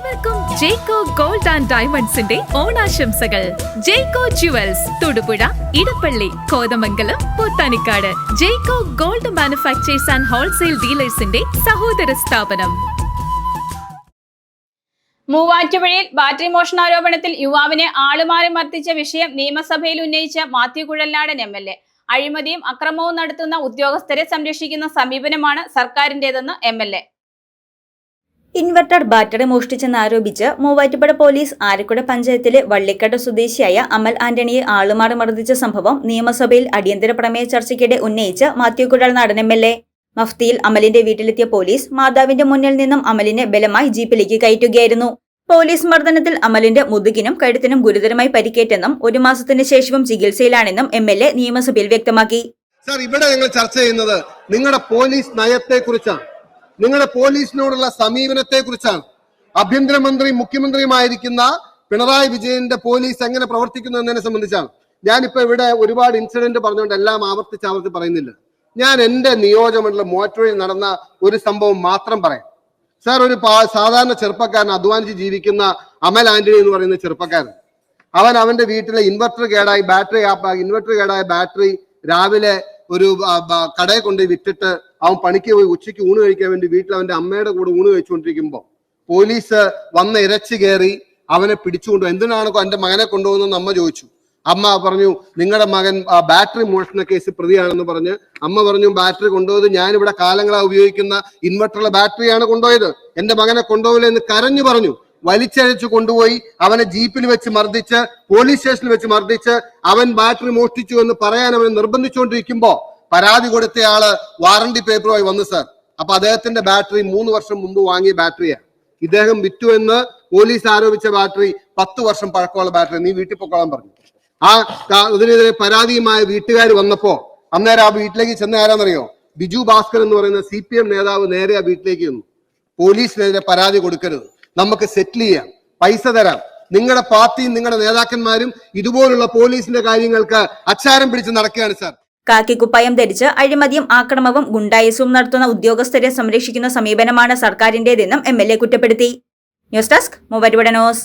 ഏവർക്കും ജേക്കോ gold and ഡയമണ്ട്സിന്റെ ഓണാശംസകൾ. Jeko jewels Thodupuzha Edappally Kothamangalam Pothanikkad. Jeko gold manufacturers and wholesale ഡീലേഴ്സിന്റെ സഹോദര സ്ഥാപനം. മൂവാറ്റുപുഴയിൽ ബാറ്ററി മോഷണാരോപണത്തിൽ യുവാവിനെ ആളുമാറി മർദ്ദിച്ച വിഷയം നിയമസഭയിൽ ഉന്നയിച്ച Mathew Kuzhalnadan M L A. അഴിമതിയും അക്രമവും നടത്തുന്ന ഉദ്യോഗസ്ഥരെ സംരക്ഷിക്കുന്ന സമീപനമാണ് സർക്കാരിന്റേതെന്ന് M L A. Inverter battery മോഷ്ടിച്ചെന്ന് മോഷ്ടിച്ചെന്നാരോപിച്ച് മൂവാറ്റുപുഴ പോലീസ് ആരക്കുട പഞ്ചായത്തിലെ വള്ളിക്കട സ്വദേശിയായ അമൽ ആന്റണിയെ ആളുമാറി മർദ്ദിച്ച സംഭവം നിയമസഭയിൽ അടിയന്തര പ്രമേയ ചർച്ചയ്ക്കിടെ ഉന്നയിച്ച് Mathew Kuzhalnadan M L A. മഫ്തിയിൽ അമലിന്റെ വീട്ടിലെത്തിയ പോലീസ് മാതാവിന്റെ മുന്നിൽ നിന്നും അമലിനെ ബലമായി ജീപ്പിലേക്ക് കയറ്റുകയായിരുന്നു. പോലീസ് മർദ്ദനത്തിൽ അമലിന്റെ മുതുകിനും കഴുത്തിനും ഗുരുതരമായി പരിക്കേറ്റെന്നും ഒരു മാസത്തിന് ശേഷവും ചികിത്സയിലാണെന്നും എ നിയമസഭയിൽ വ്യക്തമാക്കി. സാർ ഇവിടെ ഞങ്ങൾ ചർച്ച ചെയ്യുന്നത് നിങ്ങളുടെ പോലീസ് നയത്തെ കുറിച്ചാണ് നിങ്ങളുടെ പോലീസിനോടുള്ള സമീപനത്തെ കുറിച്ചാണ് ആഭ്യന്തരമന്ത്രി മുഖ്യമന്ത്രിയുമായിരിക്കുന്ന പിണറായി വിജയന്റെ പോലീസ് എങ്ങനെ പ്രവർത്തിക്കുന്നു എന്നതിനെ സംബന്ധിച്ചാണ്. ഞാനിപ്പോ ഇവിടെ ഒരുപാട് ഇൻസിഡന്റ് പറഞ്ഞുകൊണ്ട് എല്ലാം ആവർത്തിച്ച് ആവർത്തി പറയുന്നില്ല. ഞാൻ എന്റെ നിയോജകമണ്ഡലം മോറ്റോയിൽ നടന്ന ഒരു സംഭവം മാത്രം പറയാം. സാർ ഒരു സാധാരണ ചെറുപ്പക്കാരൻ അധ്വാനിച്ച് ജീവിക്കുന്ന അമൽ ആന്റണി എന്ന് പറയുന്ന ചെറുപ്പക്കാരൻ. അവൻ അവന്റെ വീട്ടിലെ ഇൻവെർട്ടർ കേടായി ബാറ്ററി ഇൻവെർട്ടർ കേടായ ബാറ്ററി രാവിലെ ഒരു കടയെ കൊണ്ട് വിറ്റിട്ട് അവൻ പണിക്ക് പോയി ഉച്ചയ്ക്ക് ഊണ് കഴിക്കാൻ വേണ്ടി വീട്ടിൽ അവന്റെ അമ്മയുടെ കൂടെ ഊണ് കഴിച്ചുകൊണ്ടിരിക്കുമ്പോൾ പോലീസ് വന്ന് ഇരച്ചു കയറി അവനെ പിടിച്ചുകൊണ്ടു എന്തിനാണ് എന്റെ മകനെ കൊണ്ടുപോകുന്നതെന്ന് അമ്മ ചോദിച്ചു? അമ്മ പറഞ്ഞു നിങ്ങളുടെ മകൻ ബാറ്ററി മോഷണ കേസ് പ്രതിയാണെന്ന് പറഞ്ഞ് അമ്മ പറഞ്ഞു ബാറ്ററി കൊണ്ടുപോയത് ഇവിടെ കാലങ്ങളായി ഉപയോഗിക്കുന്ന ഇൻവെർട്ടറിലെ ബാറ്ററിയാണ് കൊണ്ടുപോയത്. എന്റെ മകനെ കൊണ്ടുപോകില്ല എന്ന് കരഞ്ഞു പറഞ്ഞു. വലിച്ചഴച്ചു കൊണ്ടുപോയി അവനെ ജീപ്പിൽ വെച്ച് മർദ്ദിച്ച് പോലീസ് സ്റ്റേഷനിൽ വെച്ച് മർദ്ദിച്ച് അവൻ ബാറ്ററി മോഷ്ടിച്ചു എന്ന് പറയാൻ അവനെ നിർബന്ധിച്ചുകൊണ്ടിരിക്കുമ്പോ പരാതി കൊടുത്തയാൾ വാറണ്ടി പേപ്പറുമായി വന്നു സർ അപ്പൊ അദ്ദേഹത്തിന്റെ ബാറ്ററി മൂന്ന് വർഷം മുമ്പ് വാങ്ങിയ ബാറ്ററിയാണ്. ഇദ്ദേഹം വിറ്റു എന്ന് പോലീസ് ആരോപിച്ച ബാറ്ററി പത്ത് വർഷം പഴക്കമുള്ള ബാറ്ററി. നീ വീട്ടിൽ പൊക്കോളാൻ പറഞ്ഞു. ആ ഇതിനെതിരെ പരാതിയുമായ വീട്ടുകാർ വന്നപ്പോ അന്നേരം ആ വീട്ടിലേക്ക് ചെന്ന ആരാന്നറിയോ? ബിജു ഭാസ്കർ എന്ന് പറയുന്ന സി പി എം നേതാവ് നേരെ ആ വീട്ടിലേക്ക് വന്നു പോലീസിനെതിരെ പരാതി കൊടുക്കരുത്. നമുക്ക് സെറ്റിൽ ചെയ്യാം. പൈസ തരാം. നിങ്ങളുടെ പാർട്ടിയും നിങ്ങളുടെ നേതാക്കന്മാരും ഇതുപോലുള്ള പോലീസിന്റെ കാര്യങ്ങൾക്ക് അച്ചാരം പിടിച്ച് നടക്കുകയാണ് സാർ. കാക്കിക്കുപ്പായം ധരിച്ച് അഴിമതിയും ആക്രമവും ഗുണ്ടായസവും നടത്തുന്ന ഉദ്യോഗസ്ഥരെ സംരക്ഷിക്കുന്ന സമീപനമാണ് സർക്കാരിന്റേതെന്നും എം എൽ എ കുറ്റപ്പെടുത്തി. News desk മൂവരുവിടനോസ്